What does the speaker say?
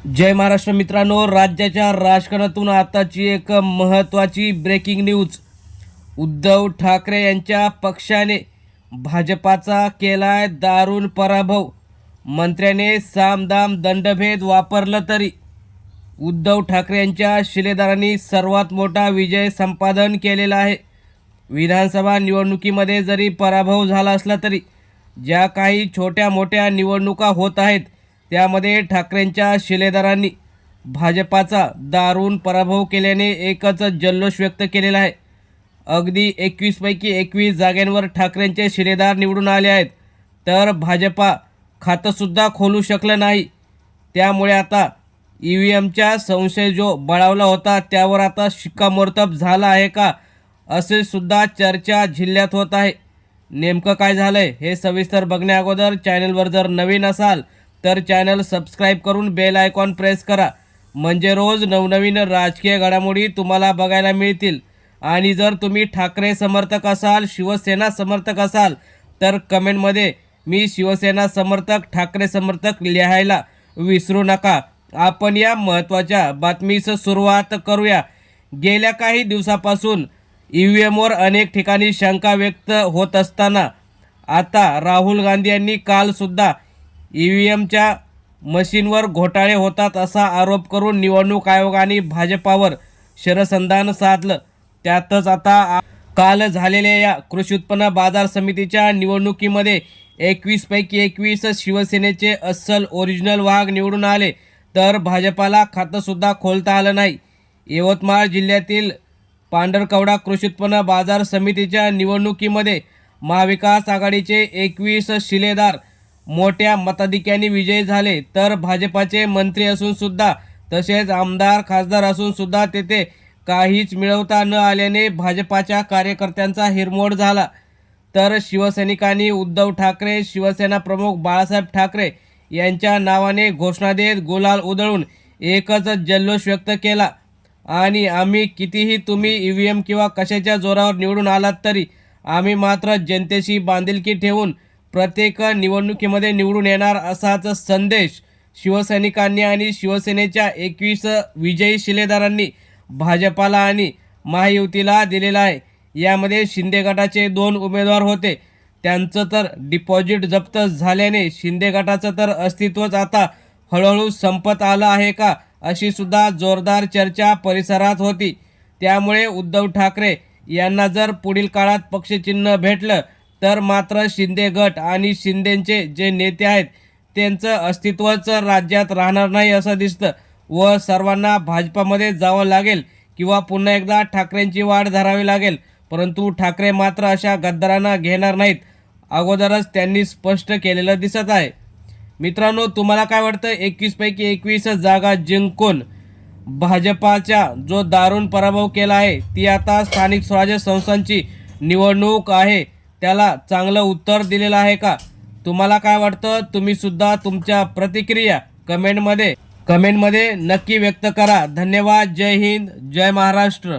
जय महाराष्ट्र मित्रांनो राज्याच्या राजकारणातून आताची एक महत्त्वाची ब्रेकिंग न्यूज उद्धव ठाकरे यांच्या पक्षाने भाजपाचा केलाय दारुण पराभव. मंत्र्याने सामदाम दंडभेद वापरलं तरी. उद्धव ठाकरे यांच्या शिलेदारांनी सर्वात मोठा विजय संपादन केलेला आहे. विधानसभा निवडणुकीमध्ये जरी पराभव झाला असला तरी ज्या काही छोट्या मोठ्या निवडणुका होत आहेत त्यामध्ये ठाकरेंच्या शिलेदारांनी भाजपाचा दारुण पराभव केल्याने एकच जल्लोष व्यक्त केलेला आहे. अगदी एकवीसपैकी एकवीस जागांवर ठाकरेंचे शिलेदार निवडून आले आहेत. तर भाजपा खातंसुद्धा खोलू शकलं नाही. त्यामुळे आता ई व्ही एमच्या संशय जो बळावला होता त्यावर आता शिक्कामोर्तब झाला आहे का असे सुद्धा चर्चा जिल्ह्यात होत आहे. नेमकं काय झालं आहे हे सविस्तर बघण्या अगोदर चॅनलवर जर नवीन असाल तर चॅनल सबस्क्राईब करून बेल आयकॉन प्रेस करा. म्हणजे रोज नवनवीन राजकीय घडामोडी तुम्हाला बघायला मिळतील. आणि जर तुम्ही ठाकरे समर्थक असाल शिवसेना समर्थक असाल तर कमेंटमध्ये मी शिवसेना समर्थक ठाकरे समर्थक लिहायला विसरू नका. आपण या महत्त्वाच्या बातमीस सुरुवात करूया. गेल्या काही दिवसापासून ई व्ही एमवर अनेक ठिकाणी शंका व्यक्त होत असताना आता राहुल गांधी यांनी कालसुद्धा ई व्ही एमच्या मशीनवर घोटाळे होतात असा आरोप करून निवडणूक आयोगाने भाजपावर शरसंधान साधलं. त्यातच आता काल झालेल्या या कृषी उत्पन्न बाजार समितीच्या निवडणुकीमध्ये एकवीसपैकी एकवीस शिवसेनेचे अस्सल ओरिजिनल वाहक निवडून आले. तर भाजपाला खातंसुद्धा खोलता आलं नाही. यवतमाळ जिल्ह्यातील पांढरकवडा कृषी उत्पन्न बाजार समितीच्या निवडणुकीमध्ये महाविकास आघाडीचे एकवीस शिलेदार मोठ्या मताधिक्याने विजयी झाले तर भाजपाचे मंत्री असून सुद्धा तसेच आमदार खासदार असून सुद्धा तेथे काहीच मिळवता न आल्याने भाजपाच्या कार्यकर्त्यांचा हिरमोड झाला. तर शिवसैनिकांनी उद्धव ठाकरे शिवसेना प्रमुख बाळासाहेब ठाकरे यांच्या नावाने घोषणा देत गुलाल उधळून एकच जल्लोष व्यक्त केला. आणि आम्ही कितीही तुम्ही ई व्ही एम किंवा कशाच्या जोरावर निवडून आलात तरी आम्ही मात्र जनतेशी बांधिलकी ठेवून प्रत्येक निवडणुकीमध्ये निवडून येणार असाच संदेश शिवसैनिकांनी आणि शिवसेनेच्या एकवीस विजयी शिलेदारांनी भाजपाला आणि महायुतीला दिलेला आहे. यामध्ये शिंदे गटाचे दोन उमेदवार होते. त्यांचं तर डिपॉझिट जप्त झाल्याने शिंदे गटाचं तर अस्तित्वच आता हळूहळू संपत आलं आहे का अशी सुद्धा जोरदार चर्चा परिसरात होती. त्यामुळे उद्धव ठाकरे यांना जर पुढील काळात पक्षचिन्ह भेटलं तर मात्र शिंदे गट आणि शिंदेचे जे नेते आहेत त्यांचं अस्तित्वच राज्यात राहणार नाही असं दिसतं. व सर्वांना भाजपामध्ये जावं लागेल किंवा पुन्हा एकदा ठाकरेंची वाढ धरावी लागेल. परंतु ठाकरे मात्र अशा गद्दारांना घेणार नाहीत अगोदरच त्यांनी स्पष्ट केलेलं दिसत आहे. मित्रांनो तुम्हाला काय वाटतं? एकवीसपैकी एकवीस जागा जिंकून भाजपाचा जो दारुण पराभव केला आहे ती आता स्थानिक स्वराज्य संस्थांची निवडणूक आहे. त्याला चांगलं उत्तर दिलेलं आहे का? तुम्हाला काय वाटतं? तुम्ही सुद्धा तुमच्या प्रतिक्रिया कमेंटमध्ये कमेंटमध्ये नक्की व्यक्त करा. धन्यवाद. जय हिंद. जय महाराष्ट्र.